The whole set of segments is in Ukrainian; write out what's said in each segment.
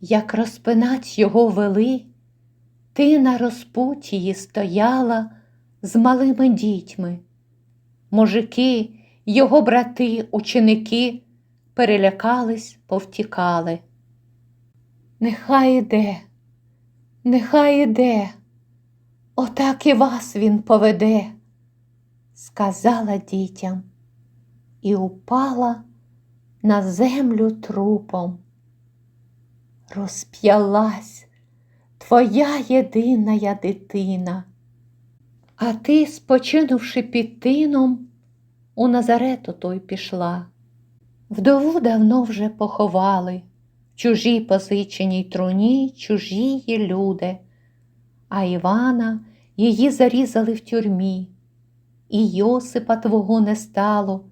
як розпинать його вели, ти на розпутії стояла з малими дітьми. Мужики, його брати, ученики перелякались, повтікали. Нехай іде, нехай іде, отак і вас він поведе, сказала дітям і упала на землю трупом. Розп'ялась. Твоя єдина дитина, а ти, спочинувши під тином, у Назарету той пішла. Вдову давно вже поховали, в чужій позиченій труні чужії люди, а Івана її зарізали в тюрмі, і Йосипа твого не стало,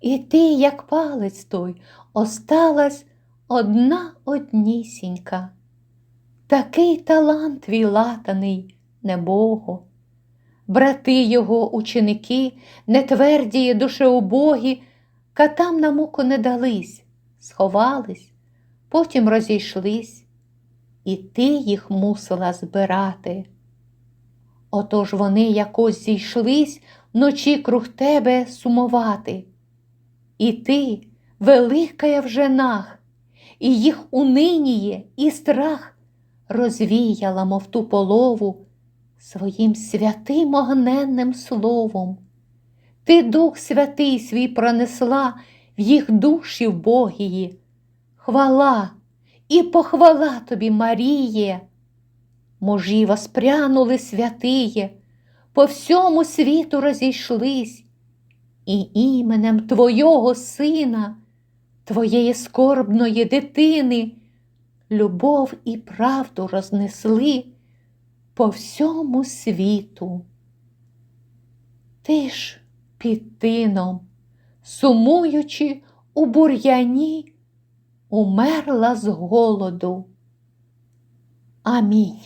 і ти, як палець той, осталась одна однісінька. Такий талант твій латаний, небого. Брати його, ученики, нетверді, душеубогі, катам на муку не дались, сховались, потім розійшлись, і ти їх мусила збирати. Отож вони якось зійшлись вночі круг тебе сумувати. І ти, велика в женах, і їх униніє, і страх розвіяла, мов ту полову, своїм святим огненним словом. Ти Дух Святий свій пронесла в їх душі вбогії. Хвала і похвала тобі, Маріє. Мужі воспрянули святиє, по всьому світу розійшлись, і іменем Твого Сина, Твоєї скорбної дитини, любов і правду рознесли по всьому світу. Ти ж під тином, сумуючи у бур'яні, умерла з голоду. Амінь.